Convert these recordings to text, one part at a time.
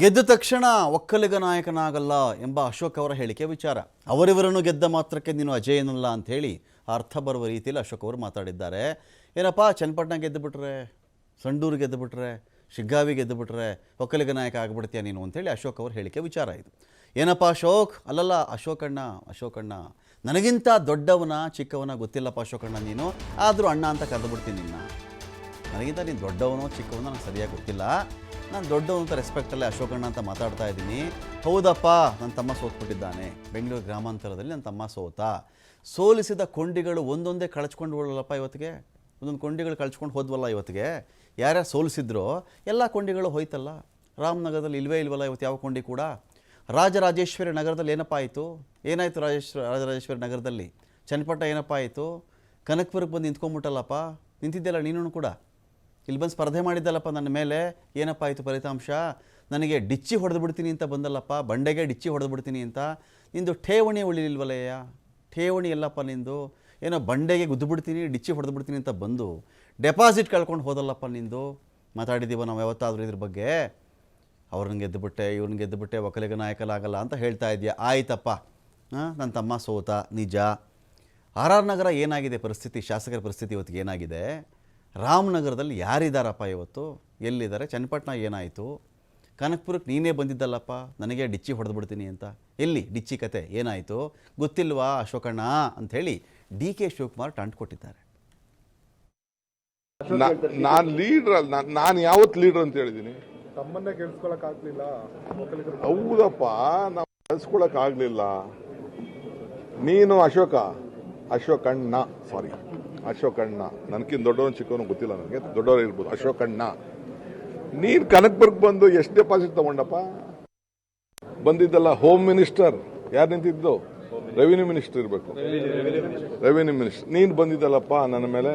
ಗೆದ್ದ ತಕ್ಷಣ ಒಕ್ಕಲಿಗ ನಾಯಕನಾಗಲ್ಲ ಎಂಬ ಅಶೋಕ್ ಅವರ ಹೇಳಿಕೆ ವಿಚಾರ. ಅವರಿವರನ್ನು ಗೆದ್ದ ಮಾತ್ರಕ್ಕೆ ನೀನು ಅಜೇಯನಲ್ಲ ಹೇಳಿ ಅರ್ಥ ಬರುವ ರೀತಿಯಲ್ಲಿ ಅಶೋಕ್ ಅವರು ಮಾತಾಡಿದ್ದಾರೆ. ಏನಪ್ಪ, ಚನ್ನಪಟ್ಟಣ ಗೆದ್ದು ಬಿಟ್ರೆ, ಸಂಡೂರು ಗೆದ್ದು ಬಿಟ್ರೆ, ಶಿಗ್ಗಾವಿ ಗೆದ್ದು ಬಿಟ್ರೆ ಒಕ್ಕಲಿಗ ನಾಯಕ ಆಗ್ಬಿಡ್ತೀಯ ನೀನು ಅಂತೇಳಿ ಅಶೋಕ್ ಅವ್ರ ಹೇಳಿಕೆ ವಿಚಾರ ಇದು. ಏನಪ್ಪ ಅಶೋಕ್? ಅಲ್ಲಲ್ಲ, ಅಶೋಕಣ್ಣ ಅಶೋಕಣ್ಣ. ನನಗಿಂತ ದೊಡ್ಡವನ, ಚಿಕ್ಕವನ ಗೊತ್ತಿಲ್ಲಪ್ಪ ಅಶೋಕಣ್ಣ ನೀನು. ಆದರೂ ಅಣ್ಣ ಅಂತ ಕರೆದು ಬಿಡ್ತೀನಿ ನಿನ್ನ. ನನಗಿಂತ ನೀನು ದೊಡ್ಡವನೋ ಚಿಕ್ಕವನೋ ನನಗೆ ಸರಿಯಾಗಿ ಗೊತ್ತಿಲ್ಲ. ನಾನು ದೊಡ್ಡವನು ಅಂತ ರೆಸ್ಪೆಕ್ಟಲ್ಲೇ ಅಶೋಕಣ್ಣ ಅಂತ ಮಾತಾಡ್ತಾ ಇದ್ದೀನಿ. ಹೌದಪ್ಪ ನನ್ನ ತಮ್ಮ ಸೋತ್ಬಿಟ್ಟಿದ್ದಾನೆ. ಬೆಂಗಳೂರು ಗ್ರಾಮಾಂತರದಲ್ಲಿ ನನ್ನ ತಮ್ಮ ಸೋತ. ಸೋಲಿಸಿದ ಕೊಂಡಿಗಳು ಒಂದೊಂದೇ ಕಳಚ್ಕೊಂಡು ಹೋಗಲ್ಲಪ್ಪ ಇವತ್ತಿಗೆ? ಒಂದೊಂದು ಕೊಂಡಿಗಳು ಕಳ್ಚ್ಕೊಂಡು ಹೋದ್ವಲ್ಲ ಇವತ್ತಿಗೆ? ಯಾರ್ಯಾರು ಸೋಲಿಸಿದ್ರೋ ಎಲ್ಲ ಕೊಂಡಿಗಳು ಹೋಯ್ತಲ್ಲ. ರಾಮನಗರದಲ್ಲಿ ಇಲ್ವೇ ಇಲ್ವಲ್ಲ ಇವತ್ತು ಯಾವ ಕೊಂಡಿ ಕೂಡ? ರಾಜರಾಜೇಶ್ವರಿ ನಗರದಲ್ಲಿ ಏನಪ್ಪ ಆಯಿತು? ಏನಾಯಿತು ರಾಜೇಶ್ವರ ರಾಜರಾಜೇಶ್ವರಿ ನಗರದಲ್ಲಿ? ಚನ್ನಪಟ್ಟ ಏನಪ್ಪ ಆಯಿತು? ಕನಕಪುರಕ್ಕೆ ಬಂದು ನಿಂತ್ಕೊಂಬಿಟ್ಟಲ್ಲಪ್ಪ ನಿಂತಿದ್ದೆಲ್ಲ ನೀನು ಕೂಡ? ಇಲ್ಲಿ ಬಂದು ಸ್ಪರ್ಧೆ ಮಾಡಿದ್ದಲ್ಲಪ್ಪ ನನ್ನ ಮೇಲೆ. ಏನಪ್ಪ ಆಯಿತು ಫಲಿತಾಂಶ? ನನಗೆ ಡಿಚ್ಚಿ ಹೊಡೆದು ಬಿಡ್ತೀನಿ ಅಂತ ಬಂದಲ್ಲಪ್ಪ. ಬಂಡೆಗೆ ಡಿಚ್ಚಿ ಹೊಡೆದು ಬಿಡ್ತೀನಿ ಅಂತ. ನಿಂದು ಠೇವಣಿ ಉಳಿಲಿಲ್ವಲಯ್ಯ ಠೇವಣಿ ಎಲ್ಲಪ್ಪ ನಿಂದು? ಏನೋ ಬಂಡೆಗೆ ಗುದ್ದು ಬಿಡ್ತೀನಿ, ಡಿಚ್ಚಿ ಹೊಡೆದು ಬಿಡ್ತೀನಿ ಅಂತ ಬಂದು ಡೆಪಾಸಿಟ್ ಕಳ್ಕೊಂಡು ಹೋದಲ್ಲಪ್ಪ ನಿಂದು? ಮಾತಾಡಿದ್ದೀವ ನಾವು ಯಾವತ್ತಾದರೂ ಇದ್ರ ಬಗ್ಗೆ? ಅವ್ರನ್ನ ಗೆದ್ದುಬಿಟ್ಟೆ, ಇವ್ರನ್ನ ಗೆದ್ದುಬಿಟ್ಟೆ, ಒಕ್ಕಲಿಗ ನಾಯಕಲಾಗಲ್ಲ ಅಂತ ಹೇಳ್ತಾ ಇದೆಯಾ ಆಯ್ತಪ್ಪ. ನನ್ನ ತಮ್ಮ ಸೋತ, ನಿಜ. ಆರ್ ಆರ್ ನಗರ ಏನಾಗಿದೆ ಪರಿಸ್ಥಿತಿ? ಶಾಸಕರ ಪರಿಸ್ಥಿತಿ ಇವತ್ತಿಗೆ ಏನಾಗಿದೆ? ರಾಮನಗರದಲ್ಲಿ ಯಾರಿದ್ದಾರಪ್ಪ ಇವತ್ತು? ಎಲ್ಲಿದ್ದಾರೆ? ಚನ್ನಪಟ್ಟಣ ಏನಾಯಿತು? ಕನಕಪುರಕ್ಕೆ ನೀನೇ ಬಂದಿದ್ದಲ್ಲಪ್ಪ? ನನಗೆ ಡಿಚ್ಚಿ ಹೊಡೆದು ಬಿಡ್ತೀನಿ ಅಂತ. ಎಲ್ಲಿ? ಡಿಚ್ಚಿ ಕತೆ ಏನಾಯಿತು? ಗೊತ್ತಿಲ್ವಾ ಅಶೋಕಣ್ಣ? ಅಂಥೇಳಿ ಡಿ ಕೆ ಶಿವಕುಮಾರ್ ಟಂಟ್ ಕೊಟ್ಟಿದ್ದಾರೆ. ನಾನು ಲೀಡರ್ ಅಲ್ಲ ನಾನು ಯಾವತ್ತು ಲೀಡರ್ ಅಂತ ಹೇಳಿದ್ದೀನಿ ತಮ್ಮನ್ನೇ ಆಗ್ಲಿಲ್ಲ. ಹೌದಪ್ಪ ನಾವು ಕಳ್ಸ್ಕೊಳಕ್ ಆಗ್ಲಿಲ್ಲ. ನೀನು ಅಶೋಕ ಅಶೋಕಣ್ಣ ಸಾರಿ ಅಶೋಕಣ್ಣ. ನನಗಿಂತ ದೊಡ್ಡವನು ಚಿಕ್ಕವನು ಗೊತ್ತಿಲ್ಲ ನನಗೆ. ದೊಡ್ಡವರು ಇರ್ಬೋದು ಅಶೋಕಣ್ಣ, ನೀನು ಕನಕ್ಪುರ್ಗೆ ಬಂದು ಎಷ್ಟು ಡೆಪಾಸಿಟ್ ತಗೊಂಡಪ್ಪ? ಬಂದಿದ್ದಲ್ಲ ಹೋಮ್ ಮಿನಿಸ್ಟರ್ ಯಾರು ನಿಂತಿದ್ದು? ರೆವಿನ್ಯೂ ಮಿನಿಸ್ಟರ್ ಇರಬೇಕು. ರೆವಿನ್ಯೂ ಮಿನಿಸ್ಟರ್ ನೀನು ಬಂದಿದ್ದಲ್ಲಪ್ಪ, ನನ್ನ ಮೇಲೆ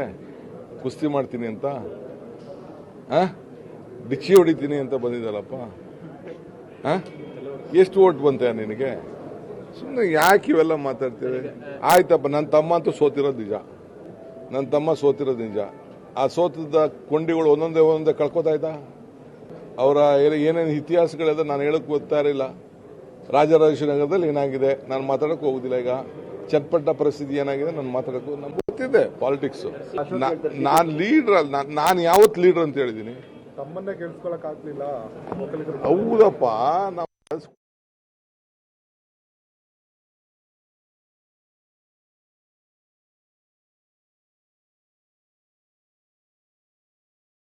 ಕುಸ್ತಿ ಮಾಡ್ತೀನಿ ಅಂತ. ಡಿಚ್ಚಿ ಹೊಡಿತೀನಿ ಅಂತ ಬಂದಿದ್ದಲ್ಲಪ್ಪ. ಎಷ್ಟು ಓಟ್ ಬಂತೆ ನಿನಗೆ? ಸುಮ್ಮನೆ ಯಾಕೆ ಇವೆಲ್ಲ ಮಾತಾಡ್ತೀವಿ? ಆಯ್ತಪ್ಪ ನನ್ನ ತಮ್ಮ ಅಂತೂ ಸೋತಿರೋದು ನಿಜ. ನನ್ನ ತಮ್ಮ ಸೋತಿರೋದು ನಿಜ. ಆ ಸೋತದ ಕೊಂಡಿಗಳು ಒಂದೊಂದೇ ಒಂದೊಂದೇ ಕಳ್ಕೊತಾ ಇದ್ದ? ಅವರ ಏನೇನು ಇತಿಹಾಸಗಳಿದೆ ನಾನು ಹೇಳಕ್ ಗೊತ್ತಾ ಇರಲಿಲ್ಲ. ರಾಜರಾಜೇಶ್ವರಿ ನಗರದಲ್ಲಿ ಏನಾಗಿದೆ? ನಾನು ಮಾತಾಡಕ್ ಹೋಗುದಿಲ್ಲ ಈಗ. ಚಟ್ಪಟ್ಟ ಪರಿಸ್ಥಿತಿ ಏನಾಗಿದೆ? ನಾನು ಮಾತಾಡಕ್ ನಮ್ಗೆ ಗೊತ್ತಿದೆ ಪಾಲಿಟಿಕ್ಸ್ ನಾನು ಲೀಡರ್ ಅಲ್ಲ. ನಾನು ಯಾವತ್ತು ಲೀಡರ್ ಅಂತ ಹೇಳಿದ್ದೀನಿ. ಹೌದಪ್ಪ. ನಾವು